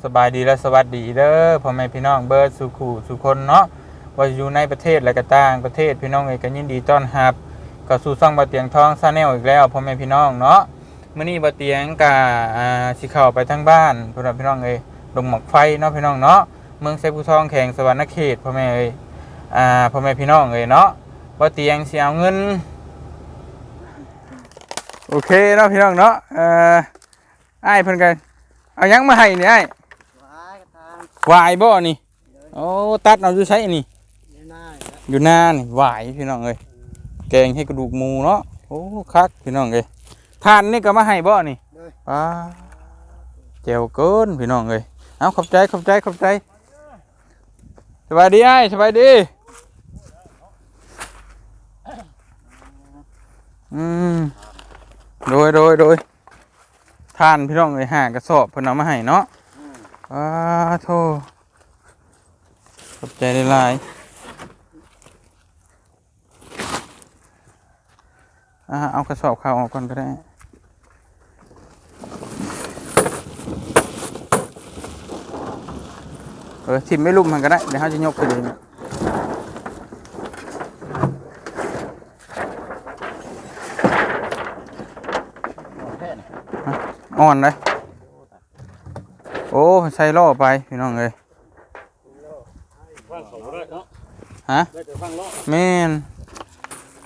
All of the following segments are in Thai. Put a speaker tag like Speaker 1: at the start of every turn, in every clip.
Speaker 1: สบายดีและสวัสดีเด้อพ่อแม่พี่น้องเบิร์ดสุขูสุคนเนาะว่าอยู่ในประเทศและก็ต่างประเทศพี่น้องเอยก็ยินดีต้อนรับก็สู่ซ่องบ่เตียงทองซาแนลอีกแล้วพ่อแม่พี่น้องเนาะมื้อนี้บ่เตียงกะอ่าสิเข้าไปทางบ้านพ่อแม่พี่น้องเอ้ยดงหมอกไฟเนาะพี่น้องเนาะเมืองไซบูทองแข่งสวรรณเขตพ่อแม่เอ้ยอ่าพ่อแม่พี่น้องเอ้ยเนาะบ่เตียงสิเอาเงินโอเคเนาะพี่น้องเนาะเอ่ออ้ายเพิ่นกันเอายังมาให้นี่อ้
Speaker 2: วาย
Speaker 1: บ่นี่ โอ้ตัดเอาอยู่ใช้นี่
Speaker 2: นี่
Speaker 1: อยู่หน้านี่หวายพี่น้องเอ้ยแกงให้กระดูกหมูเนาะ โอ้คักพี่น้องเอ้ยทานนี่ก็มาให้บ่นี่ป้าเจียวเกินพี่น้องเอ้ยเอาขอบใจขอบใจขอบใจ สบายดีอ้สบายดี อืมโดยโดยโดยทานพี่น้องเอ้ยหากระสอบเพิ่นเอามาให้เนาะ อ้าโทขอบใจได้หลายอ่าเอากระสอบข้าวออกก่อนก็ได้เออทิมไม่ลุ่มมันก็ได้ เดี๋ยวเขาจะยกไปเลยอ่อนเลย โอ้ใส่ล่อไปพี่น้องเลยฮะ
Speaker 2: แม่
Speaker 1: น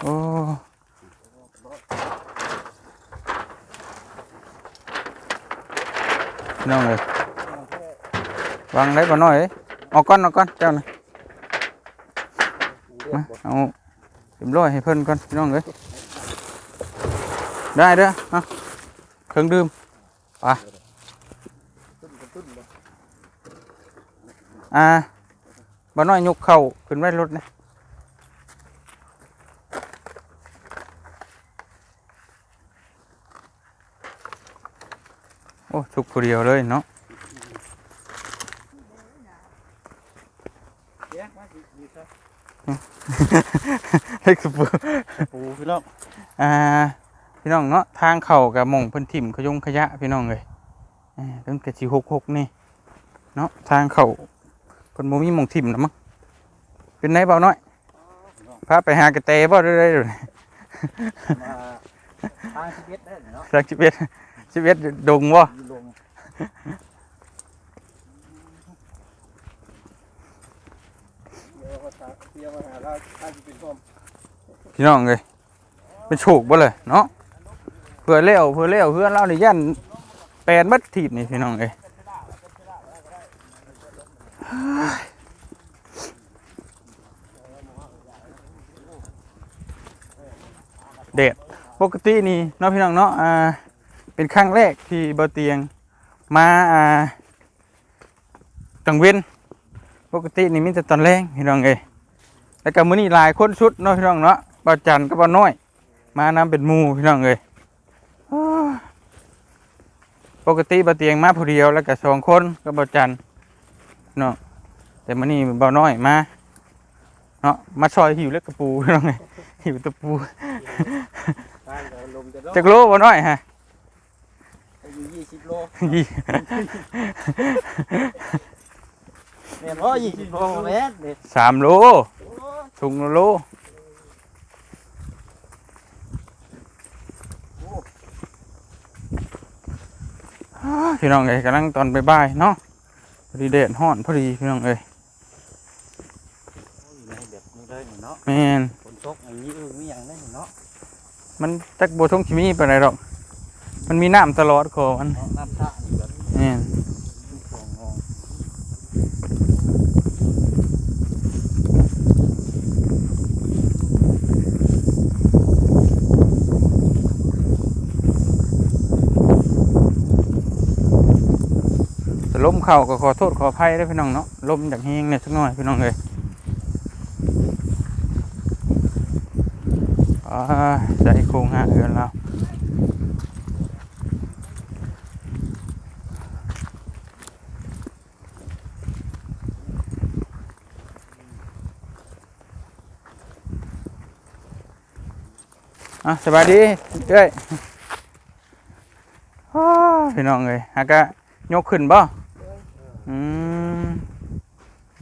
Speaker 1: โอ้พี่น้องเลยวางได้บ่น้อยเอ้ยเออกก้อนเออกก้อนเจ้านะมาเอาเต็มร้อยให้เพิ่นก่อนพี่น้องเลยได้เด้อเอาเครื่องดื่มไป อ่าบ่น้อยยกเข่าขึ้นไว้รถนะโอ้สุกผู้เดียวเลยเนาะ
Speaker 2: เดี๋ยวมาสิดีครับ
Speaker 1: เล็กสุด
Speaker 2: ปูพี่น้อง
Speaker 1: อ่าพี่น้องเนาะทางเข่ากับหมองเพิ่นถิ่มขยงขยะพี่น้องเลยอ่าเป็นกระชีหกหกนี่เนาะทางเข่า เพิ่นบ่มีหมองถิ่มนะมั้งเป็นไงเบาน้อยพาไปหากระเตบ่ได้ได้เลย
Speaker 2: มาทางชีวิตได้เนาะ
Speaker 1: สักชีวิตชีวิตดงบ่
Speaker 2: อยู่ลงเดี๋ยวมาตาเดี๋ยวมาหาเราทางที่เป็นพร้อม
Speaker 1: พี่น้องเลยเป็นโฉกบ่เลยเนาะเพื่อเลี้ยวเพื่อเลี้ยวเพื่อเล่าในย่านแปดมัดถีบนี่พี่น้องเลย เด็ดปกตินี่เนาะพี่น้องเนาะอ่าเป็นครั้งแรกที่เบาเตียงมาอ่าตังเว้นปกตินี่มีแต่ตอนแรงพี่น้องเอ้ยแล้วก็มื้อนี้หลายคนชุดเนาะพี่น้องเนาะบ่าจันก็บ่าน้อย มานำเป็นหมู่พี่น้องเอ้ยปกติบ่าเตียงมาผู้เดียวแล้วก็สองคนก็บ่าจันเนาะแต่มื้อนี้บ่าน้อยมาเนาะมาซอยหิวเล็กกระปูพี่น้องเอ้ย หิวตะปู
Speaker 2: ทางเดี๋ยวลมจะร้อน
Speaker 1: จักโลบ่าวน้อยฮะ
Speaker 2: อยู่ยี่สิบโล
Speaker 1: ยี่
Speaker 2: แม่นว่ายี่สิบโลแม่นเด็ด
Speaker 1: สามโลถุงละโลอ้าพี่น้องเอ้ยกำลังตอนบ่ายๆเนาะพอดีเดดฮ้อนพอดีพี่น้องเอ้ย
Speaker 2: แบบนี้เลยเนาะ
Speaker 1: แม่น
Speaker 2: มัน
Speaker 1: จักบ่ทงชิมีปานใดดอก มันมีน้ำตลอดขอมัน
Speaker 2: เนาะน้ำท่านี่แบบ
Speaker 1: แม่น
Speaker 2: ฟองงอง
Speaker 1: แต่ลมเข้าก็ขอโทษขออภัยด้วยพี่น้องเนาะลมจากแห้งเนี่ยสักหน่อยพี่น้องเอ้ย อ่าใจโคงหาเอือนเราอะสบายดีเอ้ยอ้าพี่น้องเอ้ยหากะยกขึ้นบ่อืม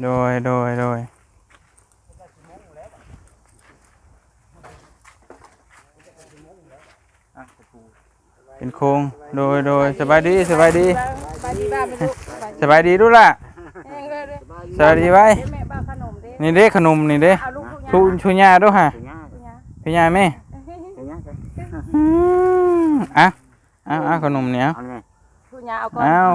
Speaker 1: โดยโดยโดย เป็นโครงโดยโดยสบายดีสบายดี
Speaker 3: บายดีบ้าไม่รู้บาย
Speaker 1: สบายดีดูล่ะ
Speaker 3: แห้งเลยเด้อ
Speaker 1: สบายดีไว้
Speaker 3: เดี๋ยวแม่บ้าขนมเด้
Speaker 1: นี่เด้ขนมนี่เด้
Speaker 3: เอาลูกทุกอ
Speaker 1: ชู
Speaker 3: ย่าง
Speaker 1: ชูญาด้วยฮะ
Speaker 3: ทุกอย่าง
Speaker 1: พี่ญาแม่อืมอะอะอะขนมเนี่ย
Speaker 3: ทุกอย่างเอาก่อน
Speaker 1: อ้าว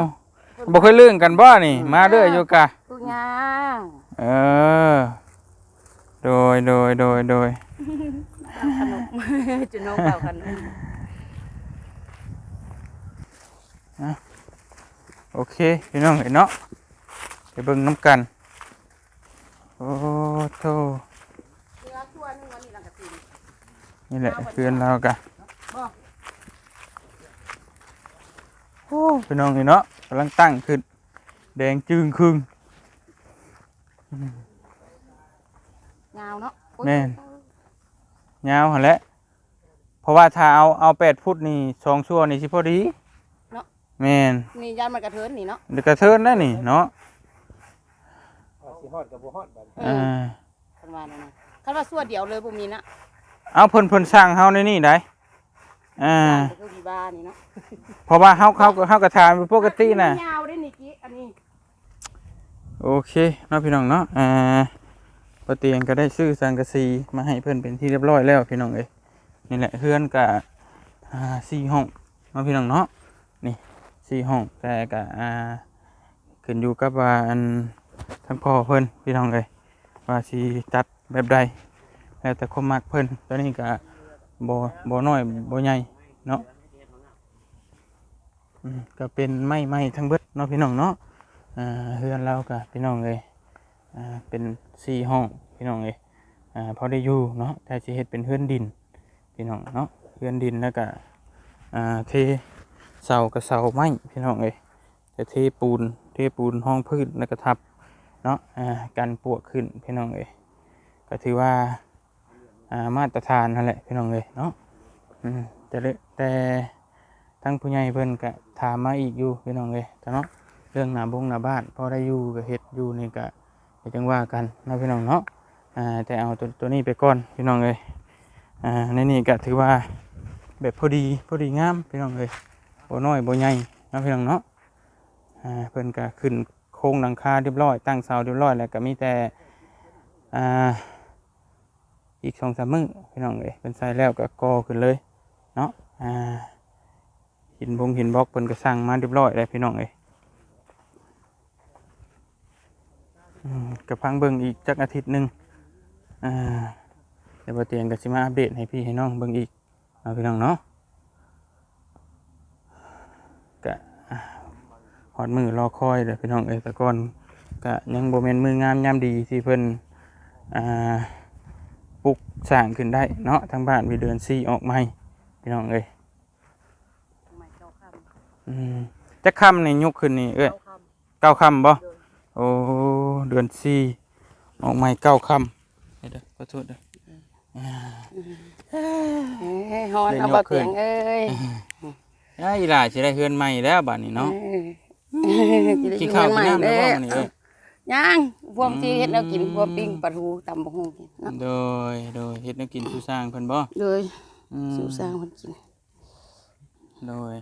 Speaker 1: บ่เคยลื่นกันบ่นี่ มาเด้ออยู่กะ
Speaker 3: ทุกอย่าง
Speaker 1: เออโดยโดยโดยโดย
Speaker 3: ขนมจุน้องเป่าขนม
Speaker 1: โอเคพี่น้องเห็นเนาะไปเบิ่งน้ำกัน โอ้โธ่
Speaker 3: เนื้อตัวนึงวันนี้หลังกะตีน
Speaker 1: นี่แหละเพื่อนเรากะโอ้พี่น้องเห็นเนาะกำลังตั้งขึ้น แดงจึงครึ่ง
Speaker 3: ยาวเนาะ
Speaker 1: แม่นยาวหั่นแหละเพราะว่าถ้าเอาเอาแปดฟุตนี่สองชั่วนี่สิพอดี แม่น
Speaker 3: นี่ยันมันกระเทินนี่เนาะ
Speaker 1: เดี๋ยวกระเทินได้นี่เนาะ
Speaker 2: สิฮอดกับบ่ฮอดบัด
Speaker 3: เอ
Speaker 1: อ่
Speaker 3: อาคันว่านั่นนะคันว่าส่วนเดียวเลยบ่มีนะ
Speaker 1: เอาเพิ่นเพิ่นสร้างเฮาในนี่ได้อ่า
Speaker 3: ก็คือดีบ้านี่เนาะ
Speaker 1: เพราะว่าเฮาเฮาเฮากระทานเป็นปกติน่ะ
Speaker 3: ยาวได้นี่กี้อันนี้
Speaker 1: โอเคเนาะพี่น้องเนาะ อ่าปะเตียงก็ได้ซื้อสังกะสีมาให้เพิ่นเป็นที่เรียบร้อยแล้วพี่น้องเอ้ยนี่แหละเฮือนก็อ่าสี่ห้องเนาะพี่น้องเนาะ นี่ สี่ห้องแต่ก็อ่าขึ้นอยู่กับว่าอันทั้งพ่อเพิ่นพี่น้องเอ้ยว่าสิจัดแบบใดแล้วแต่ความมักเพิ่นตอนนี้ก็บ่บ่น้อยบ่ใหญ่เนาะก็เป็นไม้ไม้ทั้งเบิดเนาะพี่น้องเนาะอ่าเฮือนเรากับพี่น้องเลยอ่าเป็นสี่ห้องพี่น้องเลยอ่าพอได้อยู่เนาะแต่จะเฮ็ดเป็นเฮือนดินพี่น้องเนาะเฮือนดินแล้วก็อ่าเท เสากับเสาไม้พี่น้องเลยจะเทปูนเทปูนห้องพื้นแล้วก็ทับเนาะอ่ากันปวกขึ้นพี่น้องเลยก็ถือว่าามาตรฐานนั่นแหละพี่น้องเลยเนาะแต่ละแต่ทั้งผู้ใหญ่เพิ่นก็ถามมาอีกอยู่พี่น้องเลยแต่เนาะเรื่องหนาบงหนาบ้านพอได้อยู่กับเฮ็ดอยู่นี่ก็จังว่ากันนะพี่น้องเนาะแต่เอาตัวตัวนี้ไปก่อนพี่น้องเลยอ่าในนี่ก็ถือว่าแบบพอดีพอดีงามพี่น้องเลย บ่น้อยบ่ใหญ่เนาะพี่น้องเนาะอ่าเพิ่นก็ขึ้นโครงหลังคาเรียบร้อย ตั้งเสาเรียบร้อยแล้วก็มีแต่อ่าอีกสองสามมื้อพี่น้องเลยเป็นใส่แล้วก็ก่อขึ้นเลยเนาะอ่าหินบงหินบล็อกเพิ่นก็สร้างมาเรียบร้อยแล้วพี่น้องเอ้ยกับพังเบิ่งอีกจักอาทิตย์หนึ่งอ่าเดี๋ยวเตียงก็สิมาอัปเดตให้พี่ให้น้องเบิ่งอีกเอาพี่น้องเนาะ ก็อ่าฮอดมือรอคอยเด้อพี่น้องเอ้ยแต่ก่อนก็ยังบ่แม่นมืองามยามดีที่เพิ่นอ่าปลุกสร้างขึ้นได้เนาะทางบ้านมีเดือน4ออกใหม่พี่น้องเอ้ย
Speaker 3: ทำไมเจ้าค
Speaker 1: อืมจักค่ำนี่ยกขึ้นนี่ำเอ้ย
Speaker 3: เจ้าค
Speaker 1: เก้าค่ำบ่โอ้เดือนสี่ออกใหม่เก้าคำเดี๋ยวเด้อขอโทษเด้อำ
Speaker 3: เอ้ยฮอนเอาบ่เตียงเอ้ย
Speaker 1: ย่าอีหล่าสิได้เฮือนใหม่แล้วบัดนี้เนาะ
Speaker 3: เออจะได้
Speaker 1: กิน
Speaker 3: กิน
Speaker 1: ข้าว
Speaker 3: ใหม่
Speaker 1: กินน้ำ
Speaker 3: เด้
Speaker 1: แล้วบ่
Speaker 3: อ
Speaker 1: มื้อนี้เอ้ย
Speaker 3: ย่างพวกที่เฮ็ดแนวกินพวกปิ้งปลาทูตำบักหุ่งกินเนาะ
Speaker 1: โดยโดยเฮ็ดแนวกินสู่สร้างเพิ่นบ่
Speaker 3: โดย
Speaker 1: อืม
Speaker 3: สู่สร้างคนกิน
Speaker 1: โดย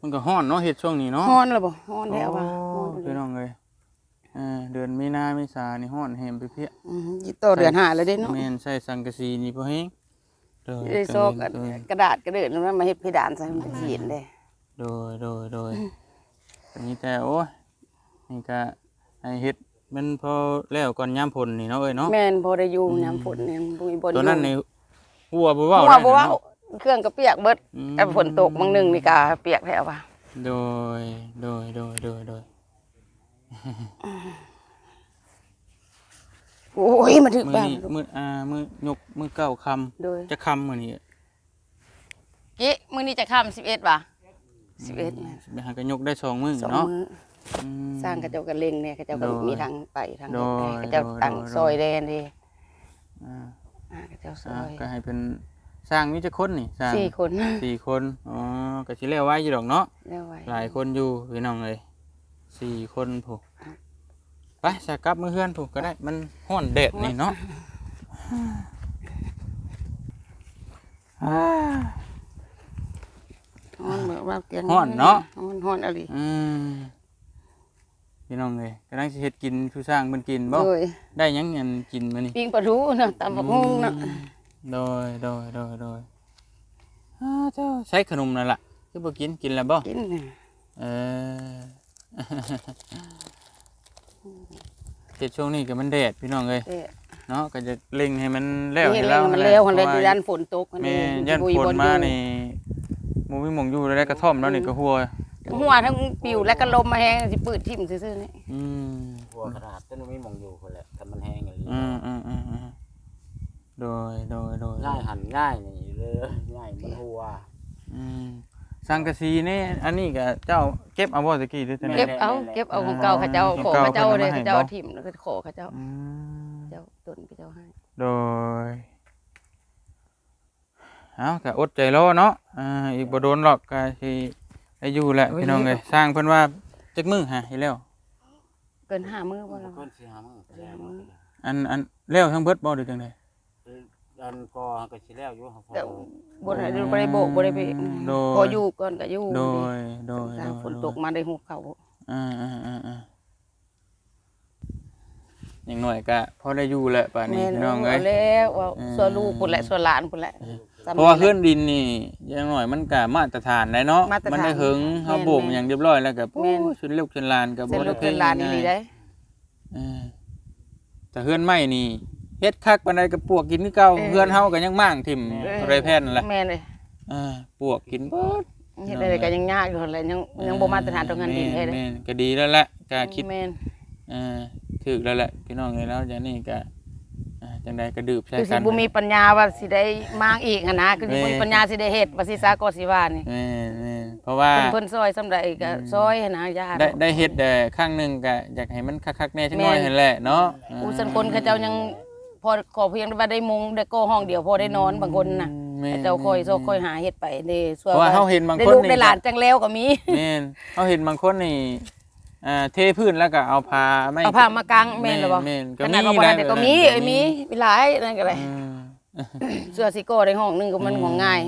Speaker 1: มันก็ฮ้อนเนาะเฮ็ดช่วงนี้เนาะ
Speaker 3: ฮ้อนแล้วบ่ฮ้อนแล้วว่ะ
Speaker 1: โอ้
Speaker 3: ฮ้อน
Speaker 1: พี่น้องเอ้ยเออเดือนมีนาเมษานี่ฮ้อนแฮมไปเพีย
Speaker 3: อืมยี่ต่อเดือนห้าแล้วเด้เนาะ
Speaker 1: แม่นใช้สังกะสีนี่บ่แฮง โดย
Speaker 3: ได้ซอกอันกระดาษกระเดิดแล้วมาเฮ็ดเพดานใส่มันเขียนเด้
Speaker 1: โดยโดยโดยอันนี้แต่โอ้ยนี่ก็ให้เฮ็ดมันพอแล้วก่อนยามฝนนี่เนาะเอ้ยเนาะ
Speaker 3: แม่นพอได้อยู่ยามฝนเนี่ยบ่มีบ่อน
Speaker 1: ตัวนั้นใน
Speaker 3: อยู่
Speaker 1: หัวบ่เว้า
Speaker 3: หัว
Speaker 1: ได้
Speaker 3: บ่
Speaker 1: นะ
Speaker 3: เว้า
Speaker 1: เนาะ
Speaker 3: เครื่องก็เปียกเบิด
Speaker 1: อืม
Speaker 3: แต่ฝนตกบางหนึงนี่ก็เปียกแล้วว่ะ
Speaker 1: โดยโดยโดยโดยโดย
Speaker 3: โอ้ย มาถึง
Speaker 1: มื้อ
Speaker 3: บ้าน
Speaker 1: นี้มื้ออ่ามื้อยกมื้อเก้าคำ
Speaker 3: โดย
Speaker 1: จะคำมื้อนี้
Speaker 3: เอ๊ะมื้อนี้จะค่ำ11ว่ะ11แม่น
Speaker 1: ไปหากันยกได้สองมื้อ
Speaker 3: สอง
Speaker 1: เนาะ
Speaker 3: มื้อ
Speaker 1: อืม
Speaker 3: สร้างกระเจ้ากันเล่งเนี่ยกระเจ้าก็
Speaker 1: โดย
Speaker 3: มีทางไปทาง
Speaker 1: โดย
Speaker 3: กระเจ้า
Speaker 1: โดย
Speaker 3: ตั้ง
Speaker 1: โดย
Speaker 3: ซอยแดนดิ
Speaker 1: อ่า
Speaker 3: อ่ากระเจ้าซ
Speaker 1: อ่า
Speaker 3: อย
Speaker 1: ก็ให้เป็นสร้างมีจักคนนี่สร้าง
Speaker 3: สี่คน
Speaker 1: สี่คนอ๋อก็สิแล้วไว้อยู่ดอกเนาะ
Speaker 3: เรียกไว้
Speaker 1: หลายคนอยู่พี่น้องเลยสี่คนผูก ไปสกลับมือเฮือนผูกก็ได้ มันห้อนแดดนี่เนาะอ่า
Speaker 3: ฮ้อนแบบว่าเตียง
Speaker 1: ฮ้อนเนาะ
Speaker 3: ฮ้อนฮ้อนอะไร
Speaker 1: อืมพี่น้องเลยกำลังสิเฮ็ดกินผู้สร้างมันกินบ่
Speaker 3: โดย
Speaker 1: ได้หยังเงินกินมื้อนี้
Speaker 3: ปิ้งปลาทูเนาะตำบักหุ่งเนาะ
Speaker 1: โดยโดยโดยโดยอ้าเจ้าใช้ขนมนั่นล่ะคือบ่กินกินแล้วบ่
Speaker 3: กินเนี่ย
Speaker 1: เออ เจ็ดช่วงนี้ก็มันแดดพี่น้องเอ้ย
Speaker 3: เอ๊ะ
Speaker 1: เนาะก็จะเล็งให้มันแล้ว
Speaker 3: นี่
Speaker 1: ให้
Speaker 3: แล้
Speaker 1: แล้ว
Speaker 3: มันแล้วมันเลย
Speaker 1: พราะว่า
Speaker 3: ยันฝนตก
Speaker 1: แม่ยันฝนมานี่หมูมีหมองอยู่แล้วได้กระท่อมแล้วนี่ก็หัว
Speaker 3: ทั้งหัวทั้งปิวและก็ลมมาแห้งสิปืดทิ่มซื่อๆนี่
Speaker 1: อืม
Speaker 4: หัวกระดาษต้นไม่มองอยู่คนแหละแต่มันแห้งอย่างนี้
Speaker 1: อืมอืมอืมอืมโดยโดยโดย
Speaker 4: ง่ายหันง่ายนี่เลยง่ายมันหัว
Speaker 1: อืม สังกะสีนี่อันนี้ก็เจ้าเก็บเอาบ่ตะกี้ด้วยแต่
Speaker 3: เก็
Speaker 1: เนี่ย
Speaker 3: บเอาเก็บเอาของเก่าเขาเจ้าขอเขาเจ้าเลยเขาเจ้าทิ่มแล้วก็ขอเขาเจ้า
Speaker 1: อืม
Speaker 3: เจ้าต้นเขาเจ้าให้
Speaker 1: โดยเอาก็อดใจรอเนาะอ่าอีกบ่โดนหรอกก็สิได้อยู่แหละพี่น้องเอ้ยสร้างเพิ่นว่าจักมื้อหาให้แล้ว
Speaker 3: เกินห้ามื้อบ่แล้ว
Speaker 4: คนสิหามึงไปแล้ว
Speaker 1: อันอันแล้วทั้งเบิดบ่หรือจังได๋
Speaker 4: อันก็ก็สิแล้วอยู่ครับ
Speaker 3: แต่บ่ได้บ่ได้โบกบ่ได้ไป
Speaker 1: โดย
Speaker 3: พออยู่ก่อนก็อยู่
Speaker 1: โดยโดย
Speaker 3: ถ้า
Speaker 1: โดย
Speaker 3: ฝนตกมาได้หุบเขา
Speaker 1: อ่าอ่าอ่าอ่าอย่างน้อยก็พอได้อยู่แหละป่านนี้
Speaker 3: แม่น
Speaker 1: พี่น้อง
Speaker 3: เอา
Speaker 1: เอ้ย
Speaker 3: แล้วว่า
Speaker 1: อืม
Speaker 3: ส่วนลูกพุ่นแหละส่วนหลานพุ่นแหละซ้ำ
Speaker 1: เพราะว่าเคลื่อนดินนี่อย่างน้อยมันก็มาตรฐานได้เนาะ
Speaker 3: มาตรฐาน
Speaker 1: มันได้หึงเฮา
Speaker 3: แม่น
Speaker 1: โบกอย่างเรียบร้อยแล้วก็
Speaker 3: แม่น
Speaker 1: โอ้ชุนลูกชุนหลานก็
Speaker 3: เส้น
Speaker 1: บ่
Speaker 3: ลู
Speaker 1: ได้
Speaker 3: ก
Speaker 1: เพ
Speaker 3: ส่วนหลานนี่
Speaker 1: ง่าย
Speaker 3: ดีได้
Speaker 1: เออแต่เฮือนไม้นี่ เฮ็ดคักปานใดก็ปวกกินคือเก่าเฮือนเฮาก็ยังมั่างทิ่มไรแพนนั่นแหละ
Speaker 3: แม่นเลย
Speaker 1: อ่าปวกกินเบิด
Speaker 3: เฮ็ดอะไรก็ยังยากอยู่เลยยังยังบ่มาตรฐานตรงนั้นดินให้เลย
Speaker 1: แม่นๆก็ดีแล้วแหละก็คิด
Speaker 3: แม่น
Speaker 1: อ่าถูกแล้วแหละพี่น้องเลยแล้วอย่างนี้ก็อ่าจังใดก็ดื่มใช้
Speaker 3: คือสิ
Speaker 1: กัน
Speaker 3: บ่มีปัญญาว่าสิได้มางอีกหันนะคือสิบ่
Speaker 1: แม่
Speaker 3: มีปัญญาสิได้เฮ็ดว่าสิซาก็สิว่านี่
Speaker 1: แม่นแม่นเพราะว่า
Speaker 3: เพิ่นเพิ่นซอยสำใดก็ซอยหันนะญาติ
Speaker 1: ได้ได้เฮ็ดแต่ครั้งหนึงก็อยากให้มันคักๆแน่จังน้อย
Speaker 3: แม่น
Speaker 1: นั่นแหละเนาะ
Speaker 3: อูสันคนเขาเจ้ายัง พอขอเพียงว่าได้มุงได้โก้ห้องเดียวพอได้นอนบางคนน่ะ
Speaker 1: แม่น
Speaker 3: เขาเจ้าคอยโซคอยหาเฮ็ดไปเด้ส่วน
Speaker 1: เพราะว่าเฮาเห็นบาง
Speaker 3: ได้
Speaker 1: คน
Speaker 3: ลูก
Speaker 1: นี่
Speaker 3: ได้หลานจังแล้วก็มี
Speaker 1: แม่นเฮาเห็นบางคนนี่อ่าเทพื้นแล้วก็เอาผ้าไม่
Speaker 3: เอาผ้ามากางแม่นหรือบ่
Speaker 1: แม่นก็
Speaker 3: ข
Speaker 1: มี
Speaker 3: นาดว่าบ่
Speaker 1: นะ
Speaker 3: ทันได้ก็มีเอ้ยมีมีหลายนั่นก็เลย
Speaker 1: อืม
Speaker 3: เสื้อสิโก้ได้ห้องหนึงก็มันของง่าย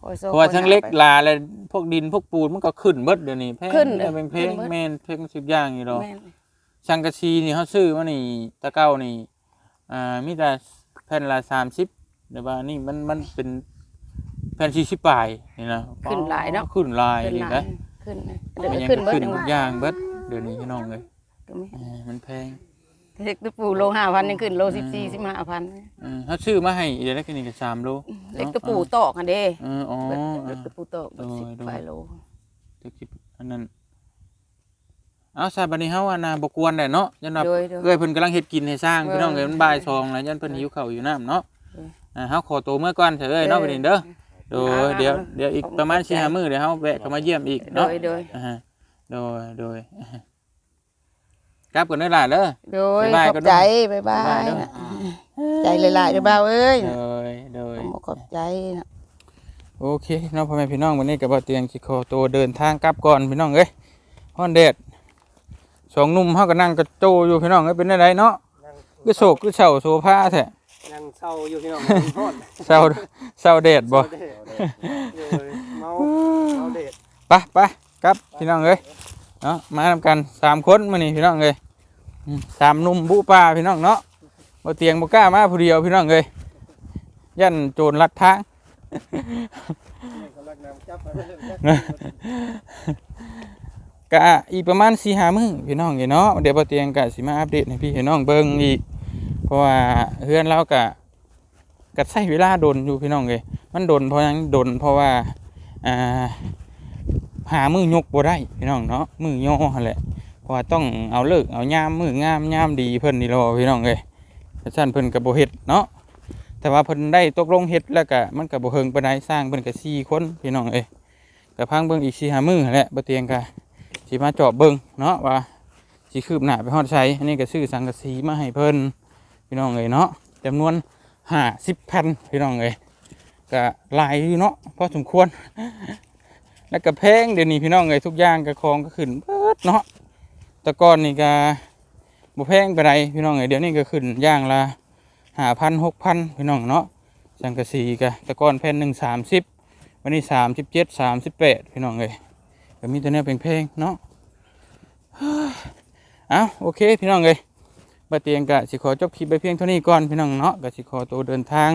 Speaker 3: คอยโซ
Speaker 1: เพราะว่าทั้งเล็ก
Speaker 3: คอยหา
Speaker 1: ลาและพวกดินพวกปูนมันก็ขึ้นเบิดเดี๋ยวนี้แพง
Speaker 3: ขึ้น
Speaker 1: ได้เป็นเพลง
Speaker 3: ขึ้นเบิด
Speaker 1: แม่นเพลงสิบอย่างอยู่ดอก
Speaker 3: แม่น
Speaker 1: สังกะสีนี่เขาซื้อมานี่ตะเก้านี่ อ่ามีแต่แผ่นละสามสิบเดี๋ยวว่านี่มันมันเป็นแผ่นสี่สิบปลายนี่นะ
Speaker 3: ขึ้นหลายเนาะ
Speaker 1: ขึ้นหลาย
Speaker 3: ขึ้น
Speaker 1: นี่
Speaker 3: หลา
Speaker 1: นะ
Speaker 3: ยขึ้นนะ
Speaker 1: มั
Speaker 3: เดี๋ยวน
Speaker 1: ยัง
Speaker 3: ขึ้นเบิด
Speaker 1: ขึ้น
Speaker 3: จัง
Speaker 1: ทุ
Speaker 3: หวะ
Speaker 1: กอย่างเบิดเดี๋ยวนี้พี่น้องเลย
Speaker 3: ก็มี
Speaker 1: อ่ามันแพง
Speaker 3: เล็กตะปูโล5,000ยังขึ้นโล14 15,000
Speaker 1: อืมเขาซื้อมาให้เดี๋ยวได้กันนี่ก็สามโล
Speaker 3: เล็กตะปูตอกอันเด้
Speaker 1: เอออ๋อ
Speaker 3: เล็กตะปูตอก
Speaker 1: โดย
Speaker 3: สิบ
Speaker 1: โดย
Speaker 3: ปลายโล
Speaker 1: ตะกี้อันนั้น เอาซาบัดนี้เฮาอันน่ะบ่กวนได้เนาะยันว่า
Speaker 3: โดยโดย
Speaker 1: เอ้ยเพิ่นกำลังเฮ็ดกินให้สร้าง
Speaker 3: เออ
Speaker 1: พี่น้องเอ้ยมันบ่ายสองแล้วยันเพิ่นหิวข้าวอยู่น้ำเนาะ
Speaker 3: เออ
Speaker 1: อ่าเฮาขอตัวเมื่อก่อนเถอะเอ้ยเนาะ
Speaker 3: เออ
Speaker 1: บัดนี้เด้อโดย
Speaker 3: เอา
Speaker 1: เดี๋ยว
Speaker 3: เอา
Speaker 1: เดี๋ยวอีก
Speaker 3: ขอบคุณ
Speaker 1: ประมาณ
Speaker 3: ใจ
Speaker 1: 4-5มื้อเดี๋ยวเฮาแวะเข้ามาเยี่ยมอีก
Speaker 3: โด
Speaker 1: เนาะ
Speaker 3: ยโดย
Speaker 1: อ่าฮะโดยโดยกลับกันเด้อล่ะเด้อ
Speaker 3: โดย
Speaker 1: บ๊ายบาย
Speaker 3: ขอบ
Speaker 1: ก่อน
Speaker 3: ใจบ๊ายบา
Speaker 1: บ๊ายบาย
Speaker 3: ย
Speaker 1: เด้อ
Speaker 3: นะใจหลายๆเด้อบ่าวเอ้ย
Speaker 1: โดยโดย
Speaker 3: ผมขอบใจนะ
Speaker 1: โอเคเน้องพ่อแม่พี่น้องวันนี้ก็บ่เตียงสิขอตัวเดินทางกลับก่อนพี่น้องเอ้ยฮ้อนแดด สองหนุ่มเฮาก็นั่งกระโจอยู่พี่น้องเอ้ยเป็นได้เนาะ
Speaker 2: นั่ง
Speaker 1: คือโศกคือเฉาโซฟาแท้
Speaker 2: นั่งเศร้าอยู่พี่น้องโทษ
Speaker 1: เศร้าเศร้าแดดบ่
Speaker 2: เศร้าเดชอยู่เมาเมาเดช
Speaker 1: ไปไปครับพี่น้องเอ้ยเนาะมานำกันสามคนมื้อนี้พี่น้องเอ้ยอืมสามหนุ่มบุป่าพี่น้องเนาะบ่เตียงบ่กล้ามาผู้เดียวพี่น้องเอ้ยยันโจรลัดทาง
Speaker 2: กำลังนำจับไประมจับ
Speaker 1: กะอีกประมาณ4-5มื้อพี่น้องเอ้เนาะเดี๋ยวบ่เตียงก็สิมาอัปเดตให้พี่ให้น้องเบิ่งอีก เพราะว่าเฮือนเราก็ก็ใช้เวลาโดนอยู่พี่น้องเอ้ยมันโดนเพราะยังโดนเพราะว่าอ่าหามือยกบ่ได้พี่น้องเนาะมือย่อแหละเพราะว่าต้องเอาเลิกเอายามมืองามยามดีเพิ่นนี่รอพี่น้องเอ้ยแต่ซั่นเพิ่นก็บ่เฮ็ดเนาะแต่ว่าเพิ่นได้ตกลงเฮ็ดแล้วก็มันก็บ่เฮิงปานใดสร้างเพิ่นก็4คนพี่น้องเอ้ยก็พังเบิ่งอีก4-5มื้อแหละบ่เตียงก็ สิมาเจาะเบิ่งเนาะว่าสิคืบหน้าไปฮอดไสอันนี้ก็ซื้อสังกะสีมาให้เพิ่นพี่น้องเอ้ยเนาะจำนวน50แผ่นพี่น้องเอ้ยก็ลายอยู่เนาะพอสมควร แล้วก็แพงเดี๋ยวนี้พี่น้องเอ้ยทุกอย่างก็ของก็ขึ้นเบิดเนาะตะก้อนนี่ก็บ่แพงไปไรพี่น้องเอ้ยเดี๋ยวนี้ก็ขึ้นย่างละห้าพันหกพันพี่น้องเนาะสังกะสีก็ตะก้อนแผ่นหนึ่งสามสิบวันนี้สามสิบเจ็ดสามสิบแปดพี่น้องเอ้ย ก็มีแต่เนี้เพลงๆเนาะเอาโอเคพี่น้องเอ้ยบาเตียงกะสิขอจบคลิปไปเพียงเท่านี้ก่อนพี่น้องเนาะกะสิขอตัวเดินทาง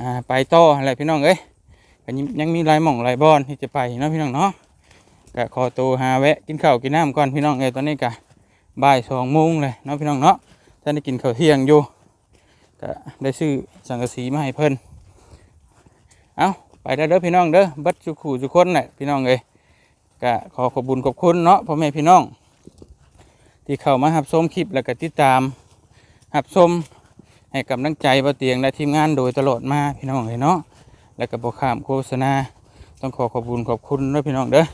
Speaker 1: อ่าไปต่ออะไรพี่น้องเอ้ยก็ยังมีลายหม่องลายบอนที่จะไปเนาะพี่น้องเนาะกะขอตัวหาแวะกินข้าวกินน้ำก่อนพี่น้องเอ้ยตอนนี้กะบ่ายสองโมงเลยเนาะพี่น้องเนาะท่านได้กินข้าวเที่ยงอยู่กะได้ซื้อสังกะสีมาให้เพิ่นเอาไปได้เด้อพี่น้องเด้อบัดสุขู่สุคนแหละพี่น้องเอ้ย กะขอขอบุญขอบคุณเนาะพ่อแม่พี่น้อง ที่เข้ามาหับชมคลิปแล้วก็ติดตามหับชมให้กำลังใจบ่เตียงและทีมงานโดยตลอดมาพี่น้องเลยเนาะแล้วก็บ่ข้ามโฆษณาต้องขอขอบคุณขอบคุณด้วยพี่น้องเด้อ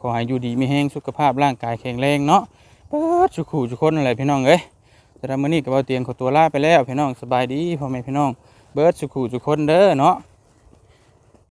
Speaker 1: ขอให้อยู่ดีมีแห้งสุขภาพร่างกายแข็งแรงเนาะเปิดสุขุทุกคนอะไรพี่น้องเอ้ยแต่ละมื้อนี้ก็บ่เตียงขอตัวลาไปแล้วพี่น้องสบายดีพ่อแม่พี่น้อง เบิดสุขุทุกคนเด้อเนาะ